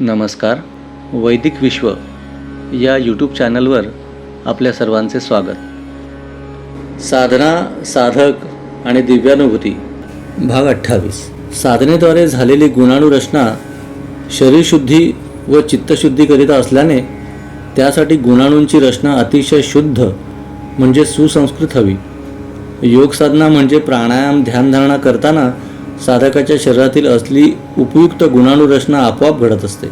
नमस्कार. वैदिक विश्व या यूट्यूब चॅनलवर आपल्या सर्वांचे स्वागत. साधना साधक आणि दिव्यानुभूती. भाग अठ्ठावीस. साधनेद्वारे झालेली गुणाणुरचना शरीरशुद्धी व चित्तशुद्धीकरिता असल्याने त्यासाठी गुणाणूंची रचना अतिशय शुद्ध म्हणजे सुसंस्कृत हवी. योगसाधना म्हणजे प्राणायाम ध्यानधारणा करताना साधकाच्या शरीरातील असली उपयुक्त गुणाणुरचना आपोआप घडत असते.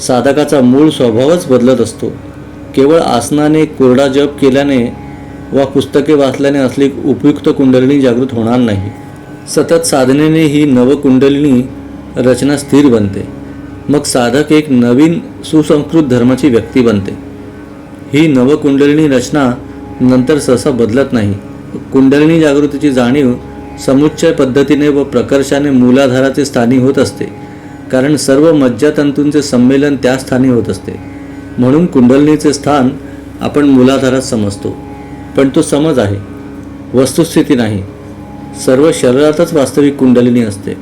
साधकाचा मूळ स्वभावच बदलत असतो. केवळ आसनाने कोरडा जप केल्याने वा पुस्तके वाचल्याने असली उपयुक्त कुंडलिनी जागृत होणार नाही. सतत साधनेने ही नवकुंडलिनी रचना स्थिर बनते. मग साधक एक नवीन सुसंस्कृत धर्माची व्यक्ती बनते. ही नवकुंडलिनी रचना नंतर सहसा बदलत नाही. कुंडलिनी जागृतीची जाणीव समुच्चय पद्धतीने व प्रकर्षाने मूलाधाराचे स्थानी होत असते. कारण सर्व मज्जातंतूंचे संमेलन त्या स्थानी होत असते. म्हणून कुंडलनीचे स्थान आपण मूलाधारात समजतो. पण तो समज आहे. वस्तुस्थिती नाही. सर्व शरीरातच वास्तविक कुंडलिनी असते.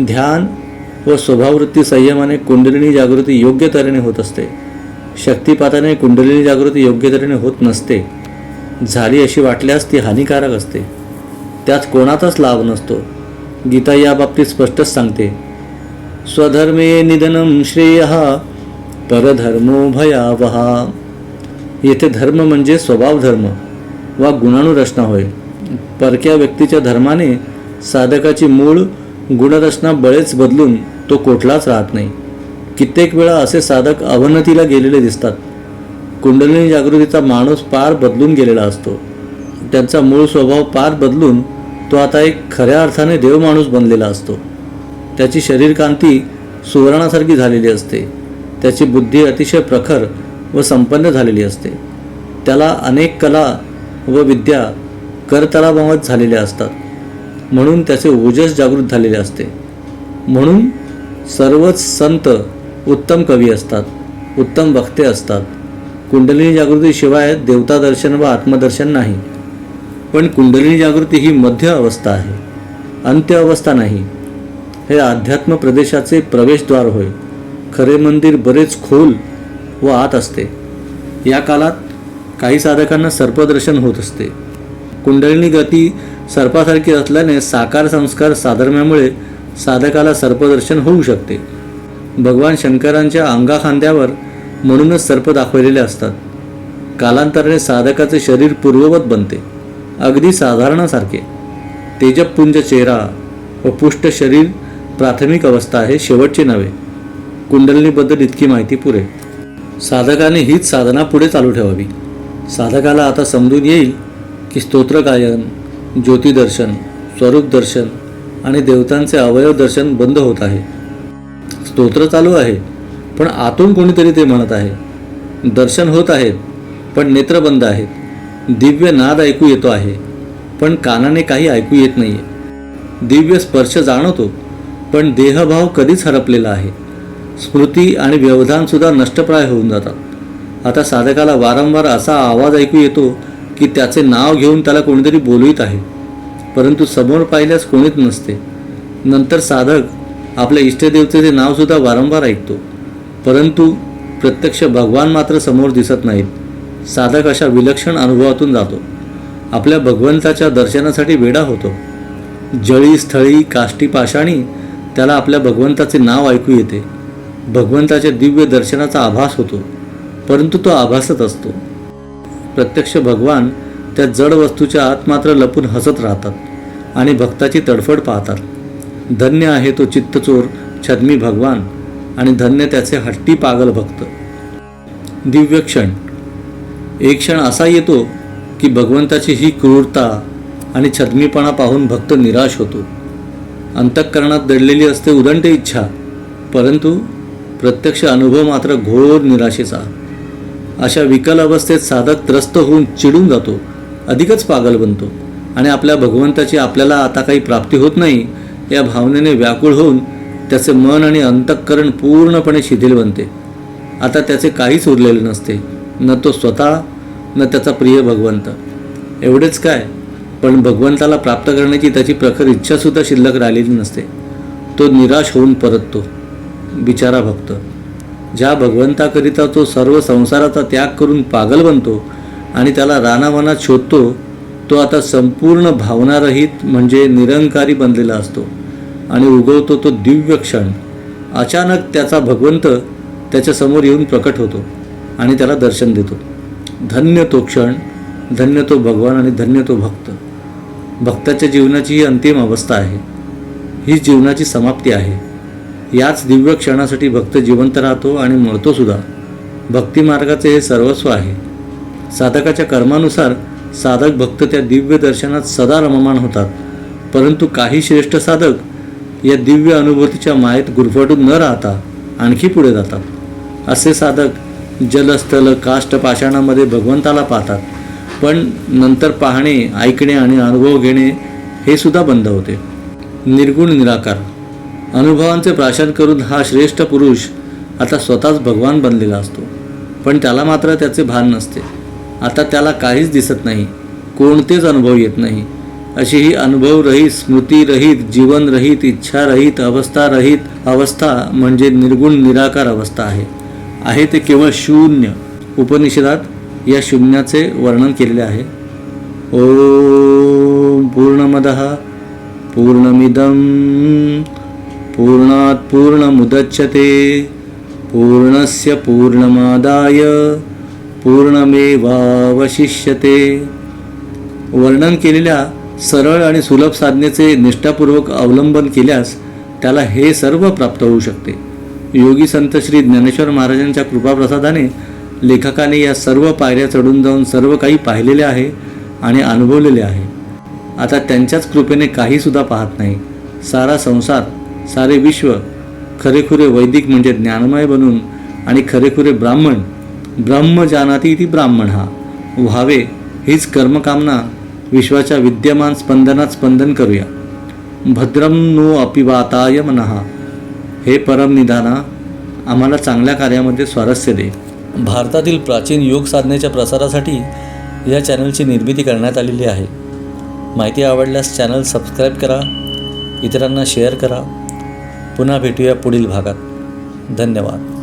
ध्यान व स्वभाववृत्ती संयमाने कुंडलिनी जागृती योग्य तऱ्हेने होत असते. शक्तिपाताने कुंडलिनी जागृती योग्य तऱ्हेने होत नसते. झाली अशी वाटल्यास ती हानिकारक असते. त्यात कोणाचाच लाभ नसतो. गीता या बाबतीत स्पष्टच सांगते. स्वधर्मे निधनम श्रेय परधर्मो भयावहा येथे धर्म म्हणजे स्वभाव धर्म वा गुणाणुरचना होय. परक्या व्यक्तीच्या धर्माने साधकाची मूळ गुणरचना बळेच बदलून तो कोठलाच राहत नाही. कित्येक वेळा असे साधक अवनतीला गेलेले दिसतात. कुंडलिनी जागृतीचा माणूस पार बदलून गेलेला असतो. त्यांचा मूळ स्वभाव पार बदलून तो आता एक खऱ्या अर्थाने देवमाणूस बनलेला असतो. त्याची शरीरकांती सुवर्णासारखी झालेली असते. त्याची बुद्धी अतिशय प्रखर व संपन्न झालेली असते. त्याला अनेक कला व विद्या करतलाबावत झालेल्या असतात. म्हणून त्याचे ओजस जागृत झालेले असते. म्हणून सर्वच संत उत्तम कवी असतात उत्तम वक्ते असतात. कुंडलिनी जागृतीशिवाय देवता दर्शन व आत्मदर्शन नाही. पण कुंडलिनी जागृती ही मध्य अवस्था आहे. अंत्य अवस्था नाही. हे अध्यात्म प्रदेशाचे प्रवेशद्वार होय. खरे मंदिर बरेच खोल व आत असते. या कालात काही साधकांना सर्पदर्शन होत असते. कुंडलिनी गती सर्पासारखी असल्याने साकार संस्कार साधर्म्यामुळे साधकाला सर्पदर्शन होऊ शकते. भगवान शंकरांच्या अंगाखांद्यावर म्हणूनच सर्प दाखवलेले असतात. कालांतराने साधकाचे शरीर पूर्ववत बनते. अगदी साधारणासारखे. तेजपुंज चेहरा व पुष्ट शरीर प्राथमिक अवस्था आहे शेवटची नव्हे. कुंडलिनीबद्दल इतकी माहिती पुरे. साधकाने हीच साधना पुढे चालू ठेवावी. साधकाला आता समजून येईल की स्तोत्रगायन ज्योतिदर्शन स्वरूप दर्शन आणि देवतांचे अवयव दर्शन बंद होत आहे. स्तोत्र चालू आहे पण आतून कोणीतरी ते म्हणत आहे. दर्शन होत आहेत पण नेत्र बंद आहेत. दिव्य नाद ऐकू येतो आहे पण कानाने काही ऐकू येत नाही दिव्य स्पर्श जाणवतो पण देहभाव कधीच हरपलेला आहे. स्मृती आणि व्यवधानसुद्धा नष्टप्राय होऊन जातात. आता साधकाला वारंवार असा आवाज ऐकू येतो की त्याचे नाव घेऊन त्याला कोणीतरी बोलवित आहे. परंतु समोर पाहिल्यास कोणीच नसते. नंतर साधक आपल्या इष्टदेवतेचे नावसुद्धा वारंवार ऐकतो. परंतु प्रत्यक्ष भगवान मात्र समोर दिसत नाहीत. साधक अशा विलक्षण अनुभवातून जातो. आपल्या भगवंताच्या दर्शनासाठी वेडा होतो. जळी स्थळी काष्टी पाषाणी त्याला आपल्या भगवंताचे नाव ऐकू येते. भगवंताच्या दिव्य दर्शनाचा आभास होतो परंतु तो आभासच असतो. प्रत्यक्ष भगवान त्या जड वस्तूच्या आत मात्र लपून हसत राहतात आणि भक्ताची तडफड पाहतात. धन्य आहे तो चित्तचोर छद्मी भगवान आणि धन्य त्याचे हट्टी पागल भक्त. दिव्य क्षण. एक क्षण असा येतो की भगवंताची ही क्रूरता आणि छदमीपणा पाहून भक्त निराश होतो. अंतःकरणात दडलेली असते उदंड इच्छा परंतु प्रत्यक्ष अनुभव मात्र घोर निराशेचा. अशा विकल अवस्थेत साधक त्रस्त होऊन चिडून जातो अधिकच पागल बनतो आणि आपल्या भगवंताची आपल्याला आता काही प्राप्ती होत नाही या भावनेने व्याकुळ होऊन त्याचे मन आणि अंतःकरण पूर्णपणे शिथिल बनते. आता त्याचे काहीच उरलेले नसते न तो स्वतः न त्याचा प्रिय भगवंत. एवढेच काय पण भगवंताला प्राप्त करण्याची त्याची प्रखर इच्छासुद्धा शिल्लक राहिलेली नसते. तो निराश होऊन परततो. बिचारा भक्त. ज्या भगवंताकरिता तो सर्व संसाराचा त्याग करून पागल बनतो आणि त्याला रानावनात शोधतो तो आता संपूर्ण भावनारहित म्हणजे निरंकारी बनलेला असतो आणि उगवतो तो दिव्य क्षण. अचानक त्याचा भगवंत त्याच्यासमोर येऊन प्रकट होतो आणि त्याला दर्शन देतो. धन्य तो क्षण धन्य तो भगवान आणि धन्य तो भक्त. भक्ताच्या जीवनाची ही अंतिम अवस्था आहे. ही जीवनाची समाप्ती आहे. याच दिव्य क्षणासाठी भक्त जिवंत राहतो आणि मरतोसुद्धा भक्तिमार्गाचे हे सर्वस्व आहे. साधकाच्या कर्मानुसार साधक भक्त त्या दिव्य दर्शनात सदा रममाण होतात. परंतु काही श्रेष्ठ साधक या दिव्य अनुभूतीच्या मायेत गुरफटून न राहता आणखी पुढे जातात. असे साधक जलस्थल काष्ट पाषाणामध्ये भगवंताला पाहतात. पण नंतर पाहणे ऐकणे आणि अनुभव घेणे हे सुद्धा बंद होते. निर्गुण निराकार. अनुभवांचे प्राशन करून हा श्रेष्ठ पुरुष आता स्वतःच भगवान बनलेला असतो. पण त्याला मात्र त्याचे भान नसते. आता त्याला काहीच दिसत नाही. कोणतेच अनुभव येत नाही. अशी ही अनुभवरहित स्मृतीरहित जीवनरहित इच्छारहित अवस्थारहित अवस्था म्हणजे निर्गुण निराकार अवस्था आहे. आहे ते केवळ शून्य. उपनिषदात या शून्याचे वर्णन केलेले आहे. ओम पूर्णमदः पूर्णमिदं. पूर्णात् पूर्णमुदच्छते. पूर्णस्य पूर्णमादाय पूर्णमेवावशिष्यते. वर्णन केलेल्या सरळ आणि सुलभ साधनेचे निष्ठापूर्वक अवलंबन केल्यास त्याला हे सर्व प्राप्त होऊ शकते. योगी संत श्री ज्ञानेश्वर महाराजांच्या कृपाप्रसादाने लेखकाने या सर्व पायऱ्या चढून जाऊन सर्व काही पाहिलेले आहे आणि अनुभवलेले आहे. आता त्यांच्याच कृपेने काहीसुद्धा पाहत नाही. सारा संसार सारे विश्व खरेखुरे वैदिक म्हणजे ज्ञानमय बनून आणि खरेखुरे ब्राह्मण ब्रह्म जानाती ती ब्राह्मण हा. व्हावे हीच कर्मकामना विश्वाच्या विद्यमान स्पंदनात स्पंदन करूया. भद्रम नो अपिवाताय मनहा हे परमनिधाना आम्हाला चांगल्या कार्यामध्ये स्वारस्य दे. भारतातील प्राचीन योग साधनेच्या प्रसारासाठी या चॅनलची निर्मिती करण्यात आलेली आहे. माहिती आवडल्यास चॅनल सबस्क्राईब करा इतरांना शेअर करा. पुन्हा भेटूया पुढील भागात. धन्यवाद.